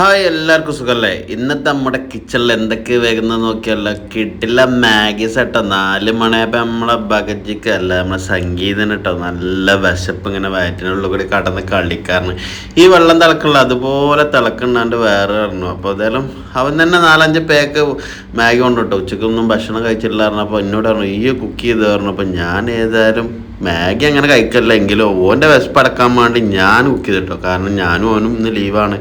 Hi എല്ലാവർക്കും സുഖമല്ലേ ഇന്നത്തെ നമ്മുടെ കിച്ചണിൽ എന്തൊക്കെ വേഗം നോക്കിയല്ലോ കിട്ടില്ല മാഗി സെട്ടോ. നാല് മണിയായപ്പോൾ നമ്മളെ ബഗജിക്ക് അല്ല നമ്മളെ സംഗീതം കേട്ടോ നല്ല വിശപ്പ് ഇങ്ങനെ വയറ്റിനുള്ളിൽ കൂടി കടന്ന് കളിക്കാറുണ്ട് ഈ വെള്ളം തിളക്കുള്ള അതുപോലെ തിളക്കുണ്ടാണ്ട് വേറെ പറഞ്ഞു അപ്പോൾ ഏതായാലും അവൻ തന്നെ നാലഞ്ച് പേക്ക് മാഗി കൊണ്ടു കേട്ടോ ഉച്ചക്കൊന്നും ഭക്ഷണം കഴിച്ചിട്ടില്ല പറഞ്ഞപ്പോൾ എന്നോട് പറഞ്ഞു ഈ കുക്ക് ചെയ്ത് പറഞ്ഞു അപ്പോൾ ഞാൻ ഏതായാലും മാഗി അങ്ങനെ കഴിക്കല്ല എങ്കിലും ഓന്റെ വിശപ്പ് അടക്കാൻ വേണ്ടി ഞാൻ കുക്ക് ചെയ്തിട്ടോ. കാരണം ഞാനും ഓനും ഇന്ന് ലീവാണ്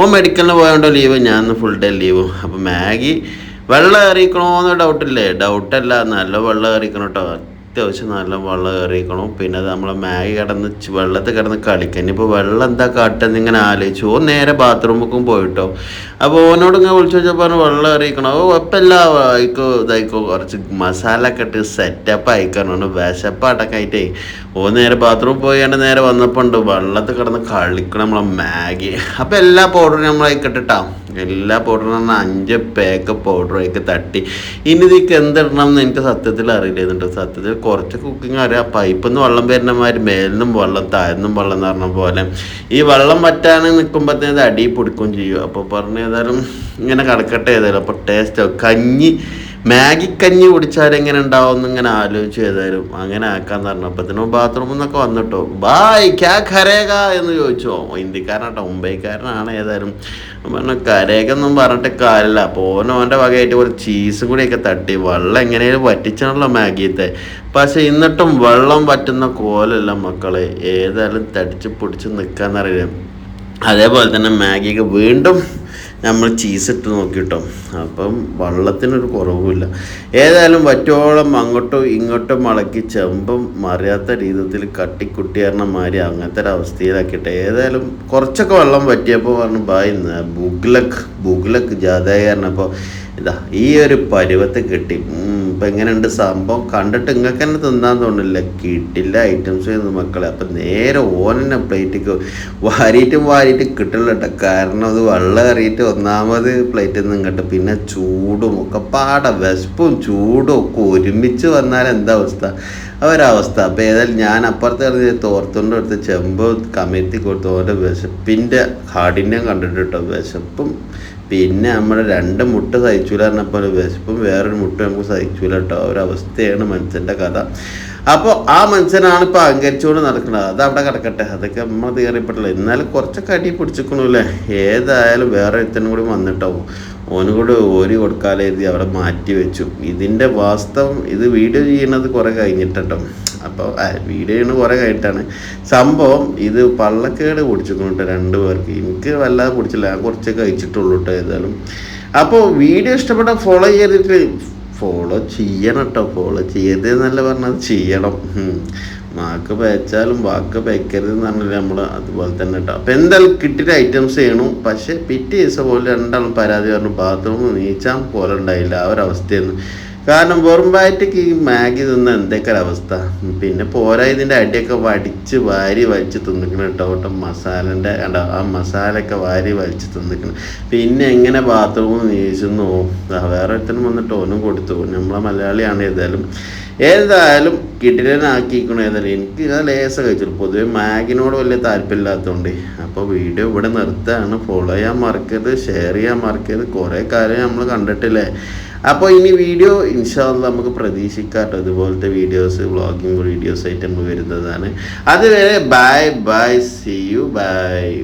ഓൻ മെഡിക്കലിന് പോയതുകൊണ്ടോ ലീവ് ഞാൻ ഫുൾ ഡേ ലീവും അപ്പോൾ മാഗി വെള്ളം എറിയിക്കണോന്ന് ഡൗട്ടില്ലേ ഡൗട്ടല്ല നല്ല വെള്ളം എറിയിക്കണം കേട്ടോ അത്യാവശ്യം നല്ല വെള്ളം എറിയിക്കണം പിന്നെ അത് നമ്മളെ മാഗി കിടന്ന് വെള്ളത്തിൽ കിടന്ന് കളിക്കാൻ. ഇനിയിപ്പോൾ വെള്ളം എന്താ കാട്ടെന്ന് ഇങ്ങനെ ആലോചിച്ചു. ഓ നേരെ ബാത്റൂമിലേക്കും പോയിട്ടോ. അപ്പോൾ ഓനോട് ഇങ്ങനെ വിളിച്ചു വെച്ചാൽ പറഞ്ഞു വെള്ളം എറിയിക്കണം ഓ കുഴപ്പമില്ല ആയിക്കോ ഇതായിക്കോ. കുറച്ച് മസാല ഒക്കെ ഇട്ട് സെറ്റപ്പ് ആയിക്കാറുണ്ട് വിശപ്പാട്ടൊക്കെ ആയിട്ടേ. ഓ നേരെ ബാത്റൂമിൽ പോയാണ്ട് നേരെ വന്നപ്പോൾ ഉണ്ട് വെള്ളത്തിൽ കിടന്ന് കളിക്കണം നമ്മളെ മാഗി. അപ്പോൾ എല്ലാ പൗഡറും നമ്മൾ ആയിക്കിട്ടിട്ടാ എല്ലാ പൗഡറും പറഞ്ഞാൽ അഞ്ച് പാക്ക് പൗഡറൊക്കെ തട്ടി. ഇനി ഇതിക്ക് എന്തിടണം എന്ന് എനിക്ക് സത്യത്തിൽ അറിയില്ലായിരുന്നു. സത്യത്തിൽ കുറച്ച് കുക്കിംഗ് അറിയാം പൈപ്പിൽ നിന്ന് വെള്ളം വരുന്ന മാതിരി മേലിന്നും വെള്ളം താഴ്ന്നും വെള്ളം എന്ന് പറഞ്ഞ പോലെ ഈ വെള്ളം വറ്റാൻ നിൽക്കുമ്പോഴത്തേത് അടി പിടിക്കുകയും ചെയ്യും. അപ്പോൾ പറഞ്ഞ ഏതായാലും ഇങ്ങനെ കടക്കട്ടെ ഏതായാലും. അപ്പോൾ ടേസ്റ്റ് കഞ്ഞി മാഗി കഞ്ഞി കുടിച്ചാൽ എങ്ങനെ ഉണ്ടാവും ഇങ്ങനെ ആലോചിച്ച് ഏതായാലും അങ്ങനെ ആക്കാന്ന് പറഞ്ഞു. അപ്പത്തിനും ബാത്റൂമിൽ നിന്നൊക്കെ വന്നിട്ടോ. ബായ് ക്യാ ഖരേക എന്ന് ചോദിച്ചോ. ഹിന്ദിക്കാരനാട്ടോ മുംബൈക്കാരനാണ് ഏതായാലും. പറഞ്ഞു കരേക ഒന്നും പറഞ്ഞിട്ട് കാര്യമില്ല. അപ്പോൾ ഓൻ വകയായിട്ട് കുറച്ച് ചീസ് കൂടിയൊക്കെ തട്ടി. വെള്ളം എങ്ങനെയും വറ്റിച്ചാണല്ലോ മാഗിയത്തെ. പക്ഷെ എന്നിട്ടും വെള്ളം വറ്റുന്ന കോലല്ല മക്കളെ. ഏതായാലും തടിച്ച് പൊടിച്ച് നിൽക്കാന്നറിയാം അതേപോലെ തന്നെ മാഗിക്ക് വീണ്ടും നമ്മൾ ചീസ് ഇട്ട് നോക്കിട്ടോ. അപ്പം വെള്ളത്തിനൊരു കുറവുമില്ല. ഏതായാലും വറ്റോളം അങ്ങോട്ടും ഇങ്ങോട്ടും മടക്കി ചെമ്പും മറിയാത്ത രീതിയിൽ കട്ടിക്കുട്ടിയാറിന മാതിരി അങ്ങനത്തെ ഒരു അവസ്ഥയിലാക്കിയിട്ട്. ഏതായാലും കുറച്ചൊക്കെ വെള്ളം പറ്റിയപ്പോൾ പറഞ്ഞു ബായ് ബുഗ്ലക്ക് ബുഗ്ലക്ക് ജാതകാരനപ്പോൾ ഇതാ ഈ ഒരു പരുവത്തെ കിട്ടി. ഇപ്പം എങ്ങനെയുണ്ട് സംഭവം? കണ്ടിട്ട് നിങ്ങൾക്ക് തന്നെ തിന്നാൻ തോന്നില്ല കിട്ടില്ല ഐറ്റംസ് ചെയ്യുന്നു മക്കളെ. അപ്പം നേരെ ഓനെന്നെ പ്ലേറ്റിക്ക് വാരിയിട്ടും വാരിയിട്ട് കിട്ടില്ല കേട്ടോ കാരണം അത് വെള്ളം കറിയിട്ട് ഒന്നാമത് പ്ലേറ്റിൽ നിന്ന് ഇങ്ങോട്ട് പിന്നെ ചൂടും ഒക്കെ പാട വിശപ്പും ചൂടും ഒക്കെ ഒരുമിച്ച് വന്നാൽ എന്താ അവസ്ഥ? ഒരവസ്ഥ അപ്പോൾ ഏതായാലും ഞാൻ അപ്പുറത്ത് കിടന്ന് തോർത്തുകൊണ്ട് എടുത്ത് ചെമ്പ് കമഴ്ത്തി കൊടുത്തു ഓന്റെ വിശപ്പിന്റെ കാഠിന്യം കണ്ടിട്ട് കേട്ടോ വിശപ്പും പിന്നെ നമ്മുടെ രണ്ട് മുട്ട സഹിച്ചൂല പറഞ്ഞപ്പോൾ വിശപ്പും വേറൊരു മുട്ട നമുക്ക് സഹിച്ചൂല കേട്ടോ ഒരവസ്ഥയാണ് മനുഷ്യന്റെ കഥ. അപ്പോൾ ആ മനുഷ്യനാണ് ഇപ്പോൾ അഹങ്കരിച്ചുകൊണ്ട് നടക്കുന്നത് അത് അവിടെ കിടക്കട്ടെ. അതൊക്കെ നമ്മൾ തീറിപ്പെട്ടില്ല. എന്നാലും കുറച്ചൊക്കെ അടി പിടിച്ചിക്കണല്ലേ ഏതായാലും വേറെ ഒരുത്തനും കൂടി വന്നിട്ടാവും ഓനും കൂടി ഓരി കൊടുക്കാതെ എഴുതി അവിടെ മാറ്റി വെച്ചു. ഇതിന്റെ വാസ്തവം ഇത് വീഡിയോ ചെയ്യുന്നത് കുറേ കഴിഞ്ഞിട്ടോ അപ്പോൾ വീഡിയോ ചെയ്യുന്നത് കുറേ കഴിഞ്ഞിട്ടാണ്. സംഭവം ഇത് പള്ളക്കേട് കുടിച്ചിട്ടുണ്ട് രണ്ട് പേർക്ക്. എനിക്ക് വല്ലാതെ കുടിച്ചില്ല ഞാൻ കുറച്ച് കഴിച്ചിട്ടുള്ളൂ കേട്ടോ ഏതായാലും. അപ്പോൾ വീഡിയോ ഇഷ്ടപ്പെട്ട ഫോളോ ചെയ്തിട്ട് ഫോളോ ചെയ്യണം കേട്ടോ ഫോളോ ചെയ്യരുതെന്നല്ല പറഞ്ഞത്. ചെയ്യണം. മാക്ക് പേച്ചാലും വാക്ക് പേക്കരുത് എന്ന് പറഞ്ഞാൽ നമ്മൾ അതുപോലെ തന്നെ കേട്ടോ അപ്പം എന്തായാലും കിട്ടിയ ഐറ്റംസ് ചെയ്യണം പക്ഷെ പിറ്റേ ദിവസം പോലെ രണ്ടാളും പരാതി പറഞ്ഞു ബാത്റൂം നീച്ചാൻ പോലെ ഉണ്ടായില്ല. ആ ഒരു അവസ്ഥയായിരുന്നു. കാരണം വെറും വയറ്റക്ക് ഈ മാഗി തിന്ന എന്തൊക്കെ അവസ്ഥ? പിന്നെ പോരാ ഇതിന്റെ അടിയൊക്കെ വടിച്ച് വാരി വലിച്ച് തിന്നിക്കണം കേട്ടോ കേട്ടോ മസാലന്റെ കണ്ടോ? ആ മസാലയൊക്കെ വാരി വലിച്ച് തിന്നിക്കണം. പിന്നെ എങ്ങനെ ബാത്റൂമിൽ നീച്ചെന്നോ? വേറെ ഒരുത്തനും വന്നിട്ട് ഓനും കൊടുത്തു. നമ്മളെ മലയാളിയാണ് ഏതായാലും ഏതായാലും കിടിലനാക്കിക്കണ ഏതായാലും എനിക്ക് ഞാൻ ലേസ കഴിച്ചു പൊതുവെ മാഗിനോട് വലിയ താല്പര്യമില്ലാത്തതുകൊണ്ട് അപ്പോൾ വീഡിയോ ഇവിടെ നിർത്തുകയാണ്. ഫോളോ ചെയ്യാൻ മറക്കരുത് ഷെയർ ചെയ്യാൻ മറക്കരുത്. കുറേ കാര്യം നമ്മൾ കണ്ടിട്ടില്ലേ. അപ്പോൾ ഇനി വീഡിയോ ഇൻഷാല്ല നമുക്ക് പ്രതീക്ഷിക്കാട്ടോ. ഇതുപോലത്തെ വീഡിയോസ് വ്ളോഗിങ് വീഡിയോസ് ആയിട്ട് നമ്മൾ വരുന്നതാണ്. അതുവരെ bye bye see you bye